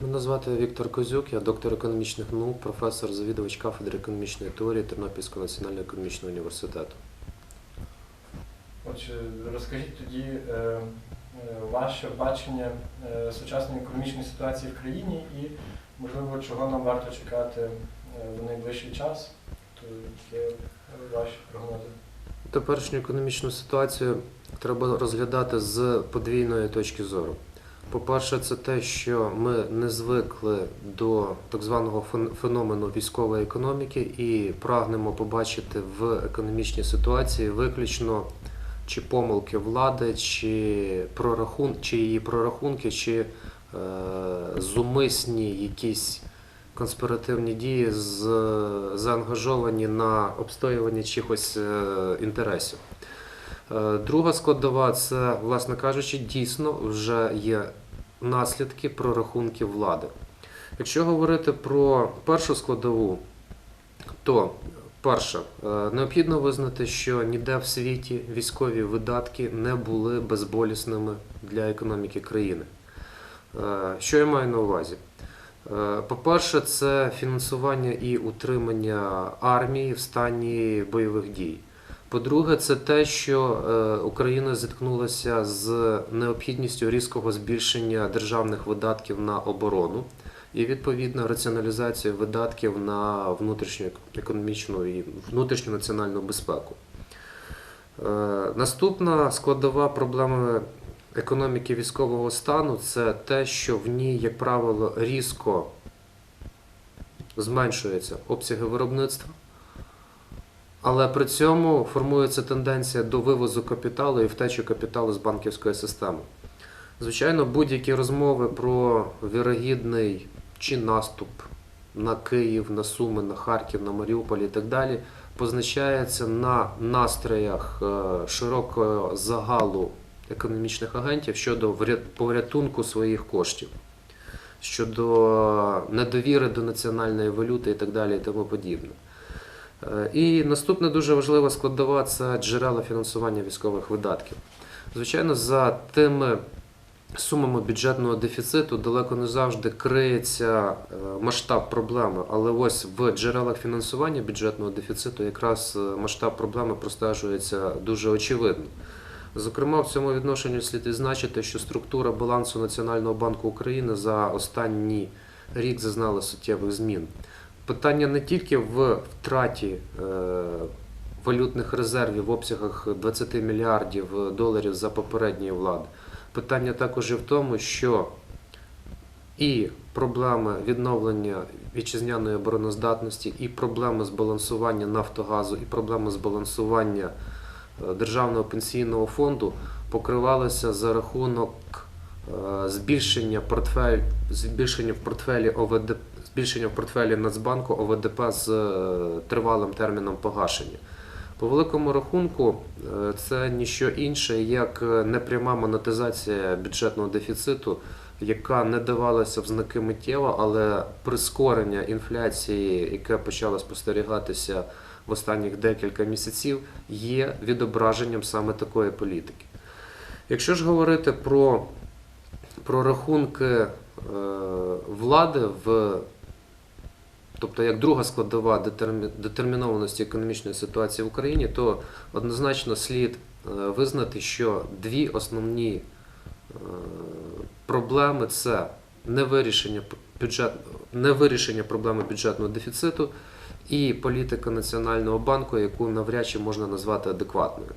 Мене звати Віктор Козюк, я доктор економічних наук, професор, завідувач кафедри економічної теорії Тернопільського національного економічного університету. Отже, розкажіть тоді е, е, ваше бачення е, сучасної економічної ситуації в країні і, можливо, чого нам варто чекати е, в найближчий час. То є ваші прогнози. Теперішню економічну ситуацію треба розглядати з подвійної точки зору. По-перше, це те, що ми не звикли до так званого фен- феномену військової економіки і прагнемо побачити в економічній ситуації виключно чи помилки влади, чи прорахун, чи її прорахунки, чи е, зумисні якісь конспіративні дії з, заангажовані на обстоювання чихось е, інтересів. Е, Друга складова це, власне кажучи, дійсно вже є наслідки прорахунків влади. Якщо говорити про першу складову, то перше, е, необхідно визнати, що ніде в світі військові видатки не були безболісними для економіки країни. Е, Що я маю на увазі? По-перше, це фінансування і утримання армії в стані бойових дій. По-друге, це те, що е, Україна зіткнулася з необхідністю різкого збільшення державних видатків на оборону і відповідно раціоналізацію видатків на внутрішню економічну і внутрішню національну безпеку. Е, Наступна складова проблеми економіки військового стану це те, що в ній, як правило, різко зменшуються обсяги виробництва. Але при цьому формується тенденція до вивозу капіталу і втечі капіталу з банківської системи. Звичайно, будь-які розмови про вірогідний чи наступ на Київ, на Суми, на Харків, на Маріуполь і так далі позначається на настроях е, широкого загалу економічних агентів щодо порятунку своїх коштів, щодо недовіри до національної валюти і так далі і тому подібне. Е, І наступна дуже важлива складова це джерела фінансування військових видатків. Звичайно, за тими сумами бюджетного дефіциту далеко не завжди криється е, масштаб проблеми, але ось в джерелах фінансування бюджетного дефіциту якраз е, масштаб проблеми простежується дуже очевидно. Зокрема, в цьому відношенні слід відзначити, що структура балансу Національного банку України за останній рік зазнала суттєвих змін. Питання не тільки в втраті е, валютних резервів в обсягах 20 мільярдів доларів за попередньої влади. Питання також і в тому, що і проблеми відновлення вітчизняної обороноздатності, і проблеми збалансування Нафтогазу, і проблеми збалансування е, Державного пенсійного фонду покривалися за рахунок е, збільшення портфель, збільшення в портфелі збільшення в портфелі Нацбанку ОВДП з е, тривалим терміном погашення. По великому рахунку, е, це ніщо інше, як е, непряма монетизація бюджетного дефіциту, яка не давалася в знаки миттєво, але прискорення інфляції, яке почало спостерігатися в останніх декілька місяців, є відображенням саме такої політики. Якщо ж говорити про, про рахунки влади в Тобто, як друга складова детермінованості економічної ситуації в Україні, то однозначно слід е, визнати, що дві основні е, проблеми це невирішення бюджет, невирішення проблеми бюджетного дефіциту і політика Національного банку, яку навряд чи можна назвати адекватною.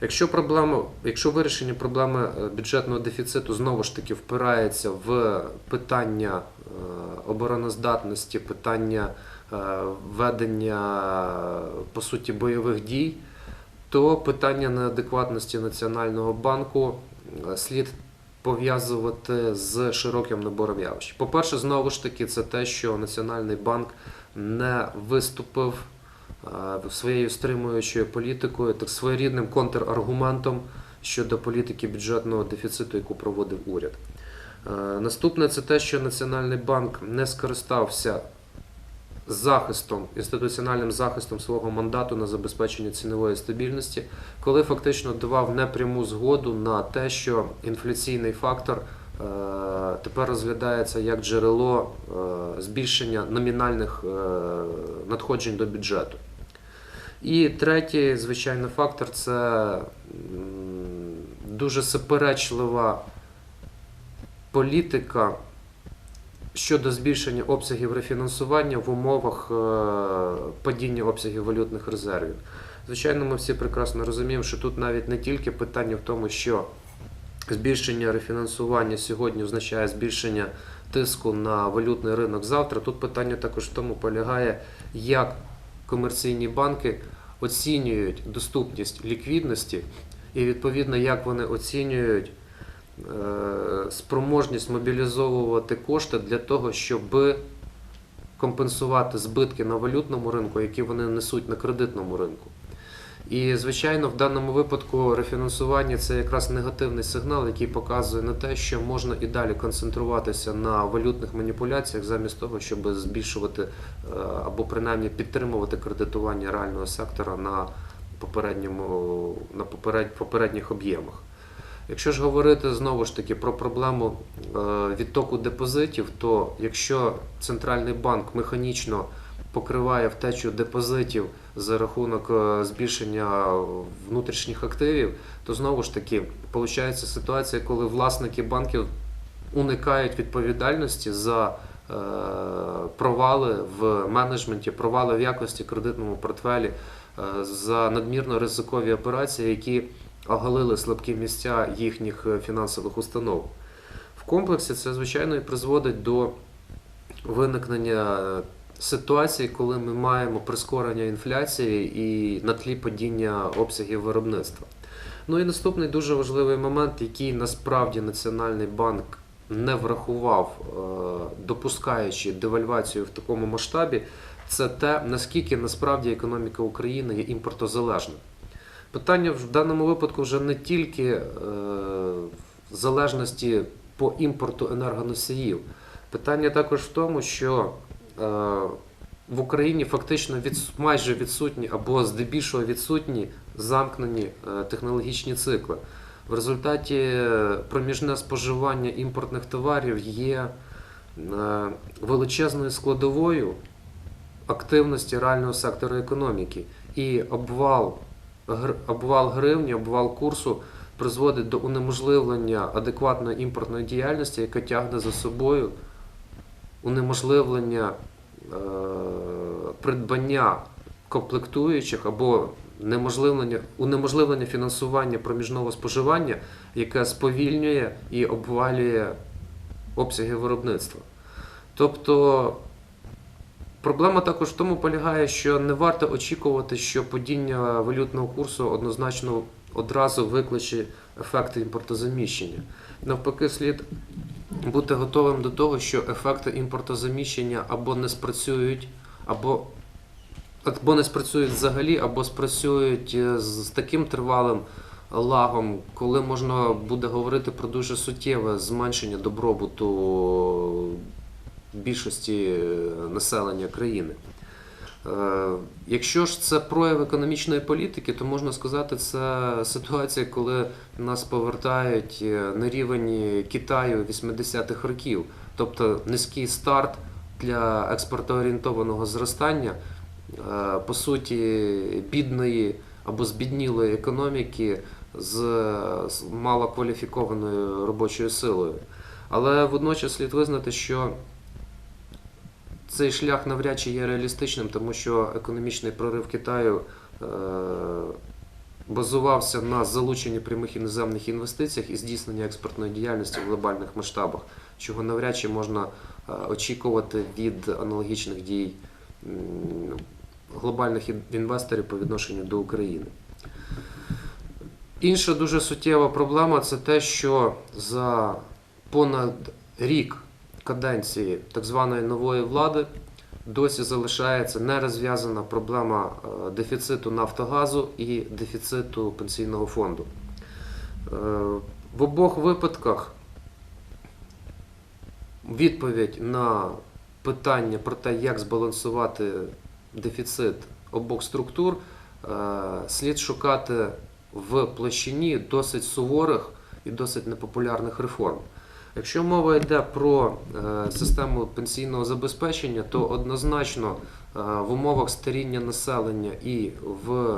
Якщо проблема, якщо вирішення проблеми е, бюджетного дефіциту знову ж таки впирається в питання е, обороноздатності, питання е, ведення по суті бойових дій, то питання неадекватності Національного банку слід пов'язувати з широким набором явищ. По-перше, знову ж таки, це те, що Національний банк не виступив своєю стримуючою політикою, так своєрідним контраргументом щодо політики бюджетного дефіциту, яку проводив уряд. Е, Наступне це те, що Національний банк не скористався захистом, інституціональним захистом свого мандату на забезпечення цінової стабільності, коли фактично давав непряму згоду на те, що інфляційний фактор е, тепер розглядається як джерело е, збільшення номінальних е, надходжень до бюджету. І третій, звичайно, фактор це дуже суперечлива політика щодо збільшення обсягів рефінансування в умовах е, падіння обсягів валютних резервів. Звичайно, ми всі прекрасно розуміємо, що тут навіть не тільки питання в тому, що збільшення рефінансування сьогодні означає збільшення тиску на валютний ринок завтра. Тут питання також в тому полягає, як комерційні банки оцінюють доступність ліквідності і відповідно як вони оцінюють е, спроможність мобілізовувати кошти для того, щоб компенсувати збитки на валютному ринку, які вони несуть на кредитному ринку. І, звичайно, в даному випадку рефінансування це якраз негативний сигнал, який показує на те, що можна і далі концентруватися на валютних маніпуляціях, замість того, щоб збільшувати е, або принаймні підтримувати кредитування реального сектора на попередньому на поперед, попередніх об'ємах. Якщо ж говорити знову ж таки про проблему е, відтоку депозитів, то якщо центральний банк механічно покриває втечу депозитів за рахунок е, збільшення внутрішніх активів, то знову ж таки виходить ситуація, коли власники банків уникають відповідальності за е, провали в менеджменті, провали в якості кредитному портфелі, е, за надмірно ризикові операції, які оголили слабкі місця їхніх фінансових установ. В комплексі це, звичайно, і призводить до виникнення ситуації, коли ми маємо прискорення інфляції і на тлі падіння обсягів виробництва. Ну і наступний дуже важливий момент, який насправді Національний банк не врахував, е, допускаючи девальвацію в такому масштабі, це те, наскільки насправді економіка України є імпортозалежною. Питання в даному випадку вже не тільки е, в залежності по імпорту енергоносіїв. Питання також в тому, що е, в Україні фактично від, майже відсутні або здебільшого відсутні замкнені е, технологічні цикли. В результаті е, проміжне споживання імпортних товарів є е, величезною складовою активності реального сектору економіки. І обвал, обвал гривні, обвал курсу призводить до унеможливлення адекватної імпортної діяльності, яка тягне за собою унеможливлення е, придбання комплектуючих або неможливлення, унеможливлення фінансування проміжного споживання, яке сповільнює і обвалює обсяги виробництва. Тобто проблема також в тому полягає, що не варто очікувати, що падіння валютного курсу однозначно одразу викличе ефекти імпортозаміщення. Навпаки, слід бути готовим до того, що ефекти імпортозаміщення або не спрацюють, або, або не спрацюють взагалі, або спрацюють е, з таким тривалим лагом, коли можна буде говорити про дуже суттєве зменшення добробуту більшості е, населення країни. Е, Якщо ж це прояв економічної політики, то можна сказати, це ситуація, коли нас повертають е, на рівень Китаю 80-х років, тобто низький старт для експортоорієнтованого зростання, е, по суті, бідної або збіднілої економіки з з малокваліфікованою робочою силою. Але водночас слід визнати, що цей шлях навряд чи є реалістичним, тому що економічний прорив Китаю е, базувався на залученні прямих іноземних інвестиціях і здійсненні експортної діяльності в глобальних масштабах, чого навряд чи можна е, очікувати від аналогічних дій глобальних інвесторів по відношенню до України. Інша дуже суттєва проблема це те, що за понад рік каденції так званої нової влади досі залишається нерозв'язана проблема е, дефіциту Нафтогазу і дефіциту пенсійного фонду. Е, В обох випадках відповідь на питання про те, як збалансувати дефіцит обох структур, е, слід шукати в площині досить суворих і досить непопулярних реформ. Якщо мова йде про е, систему пенсійного забезпечення, то однозначно е, в умовах старіння населення і в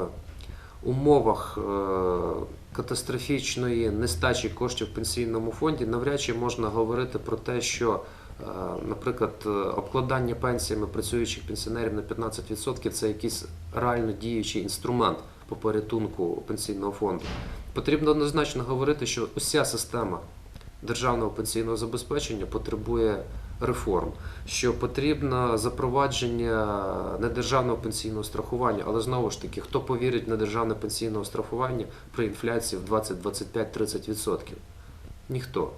умовах е, катастрофічної нестачі коштів в пенсійному фонді навряд чи можна говорити про те, що, наприклад, обкладання пенсіями працюючих пенсіонерів на 15% це якийсь реально діючий інструмент по порятунку пенсійного фонду. Потрібно однозначно говорити, що уся система державного пенсійного забезпечення потребує реформ, що потрібно запровадження недержавного пенсійного страхування, але знову ж таки, хто повірить в недержавне пенсійне страхування при інфляції в 20, 25, 30%? Ніхто.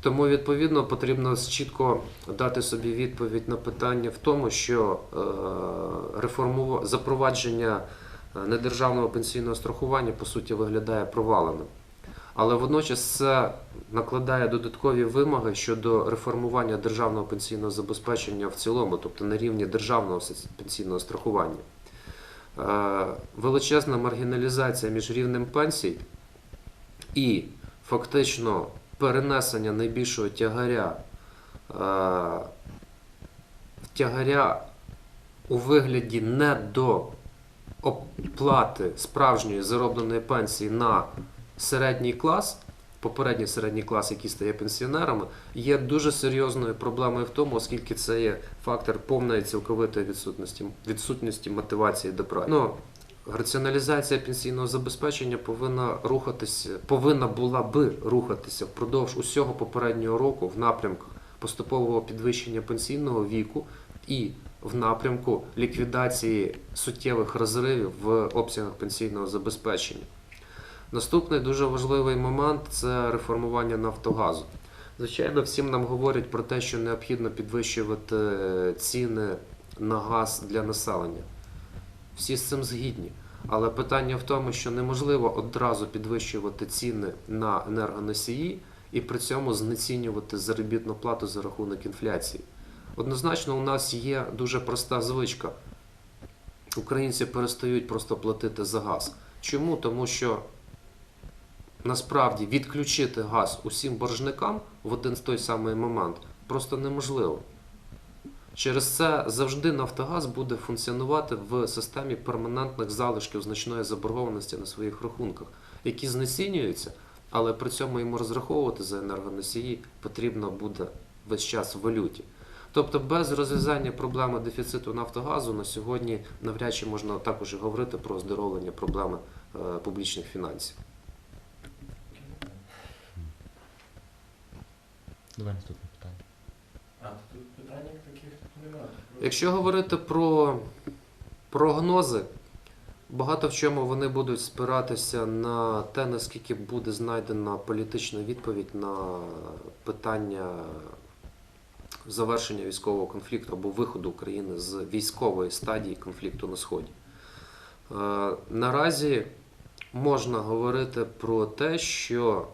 Тому відповідно потрібно чітко дати собі відповідь на питання в тому, що е, реформува... запровадження е, недержавного пенсійного страхування по суті виглядає проваленим. Але водночас це накладає додаткові вимоги щодо реформування державного пенсійного забезпечення в цілому, тобто на рівні державного пенсійного страхування. Е, Величезна маргіналізація між рівнем пенсій і фактично перенесення найбільшого тягаря, е, тягаря у вигляді не до оплати справжньої заробленої пенсії на середній клас, попередній середній клас, який стає пенсіонерами, є дуже серйозною проблемою в тому, оскільки це є фактор повної цілковитої відсутності, відсутності мотивації до праці. Ну, раціоналізація пенсійного забезпечення повинна рухатися, повинна була би рухатися впродовж усього попереднього року в напрямку поступового підвищення пенсійного віку і в напрямку ліквідації суттєвих розривів в обсягах пенсійного забезпечення. Наступний дуже важливий момент це реформування Нафтогазу. Звичайно, всім нам говорять про те, що необхідно підвищувати е, ціни на газ для населення. Всі з цим згідні. Але питання в тому, що неможливо одразу підвищувати ціни на енергоносії і при цьому знецінювати заробітну плату за рахунок інфляції. Однозначно, у нас є дуже проста звичка. Українці перестають просто платити за газ. Чому? Тому що насправді відключити газ усім боржникам в один той самий момент просто неможливо. Через це завжди Нафтогаз буде функціонувати в системі перманентних залишків значної заборгованості на своїх рахунках, які знецінюються, але при цьому йому розраховувати за енергоносії потрібно буде весь час в валюті. Тобто без розв'язання проблеми дефіциту Нафтогазу на сьогодні навряд чи можна також і говорити про оздоровлення проблеми е, публічних фінансів. Давай наступне питання. А, тут питань таких немає. Якщо говорити про прогнози, багато в чому вони будуть спиратися на те, наскільки буде знайдена політична відповідь на питання завершення військового конфлікту або виходу України з військової стадії конфлікту на Сході. Е, Наразі можна говорити про те, що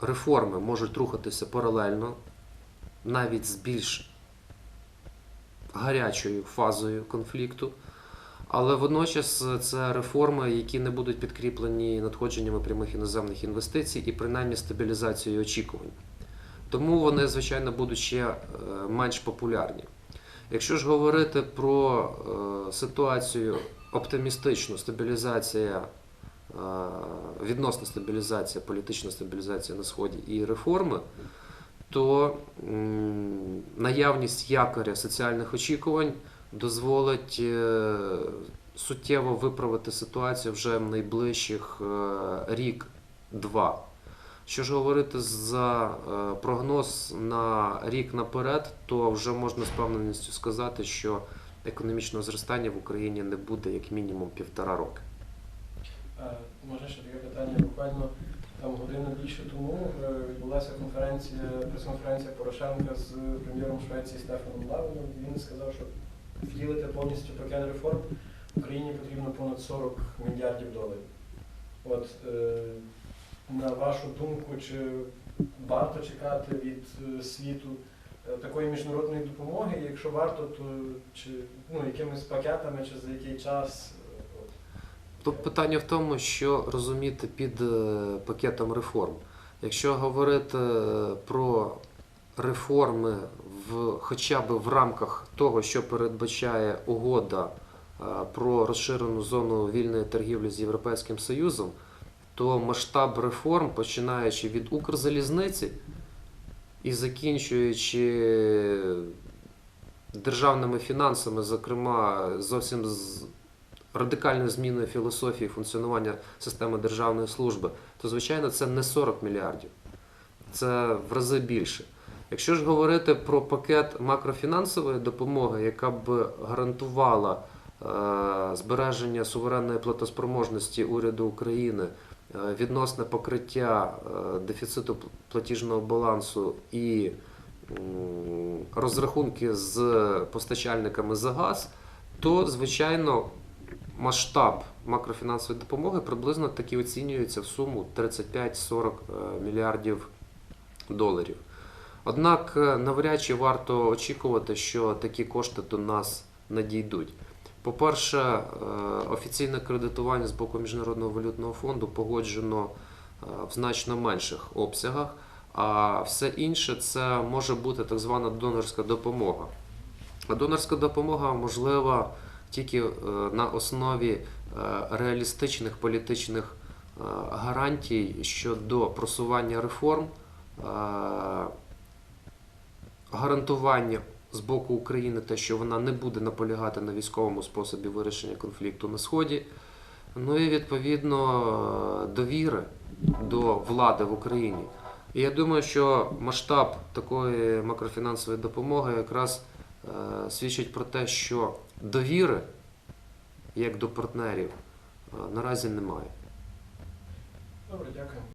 реформи можуть рухатися паралельно, навіть з більш гарячою фазою конфлікту. Але водночас це реформи, які не будуть підкріплені надходженнями прямих іноземних інвестицій і принаймні стабілізацією очікувань. Тому вони, звичайно, будуть ще е, менш популярні. Якщо ж говорити про е, ситуацію оптимістичну, стабілізація, відносна стабілізація, політична стабілізація на Сході і реформи, то наявність якоря соціальних очікувань дозволить е, суттєво виправити ситуацію вже в найближчих е, рік-два. Що ж говорити за е, прогноз на рік наперед, то вже можна з певненістю сказати, що економічного зростання в Україні не буде як мінімум півтора роки. Е, Може ще таке питання. Буквально там годину більше тому е, відбулася конференція, прес-конференція Порошенка з прем'єром Швеції Стефаном Лавеном. Він сказав, що втілити повністю пакет реформ Україні потрібно понад 40 мільярдів доларів. От е, на вашу думку, чи варто чекати від світу такої міжнародної допомоги? Якщо варто, то чи ну, якимись пакетами, чи за який час? Тут питання в тому, що розуміти під е, пакетом реформ. Якщо говорити е, про реформи в, хоча б в рамках того, що передбачає угода е, про розширену зону вільної торгівлі з Європейським Союзом, то масштаб реформ, починаючи від Укрзалізниці і закінчуючи державними фінансами, зокрема, зовсім з радикальною зміною філософії функціонування системи державної служби, то звичайно це не 40 мільярдів, це в рази більше. Якщо ж говорити про пакет макрофінансової допомоги, яка б гарантувала е, збереження суверенної платоспроможності уряду України, е, відносне покриття е, дефіциту платіжного балансу і розрахунки з постачальниками за газ, то звичайно масштаб макрофінансової допомоги приблизно таки оцінюється в суму 35-40 е, мільярдів доларів. Однак е, навряд чи варто очікувати, що такі кошти до нас надійдуть. По-перше, е, офіційне кредитування з боку Міжнародного валютного фонду погоджено в значно менших обсягах, а все інше це може бути так звана донорська допомога. А донорська допомога можлива тільки е, на основі е, реалістичних політичних е, гарантій щодо просування реформ, гарантування з боку України те, що вона не буде наполягати на військовому способі вирішення конфлікту на Сході. Ну і відповідно довіри до влади в Україні. І я думаю, що масштаб такої макрофінансової допомоги якраз е, свідчить про те, що довіри, як до партнерів, е, наразі немає. Добре, дякую.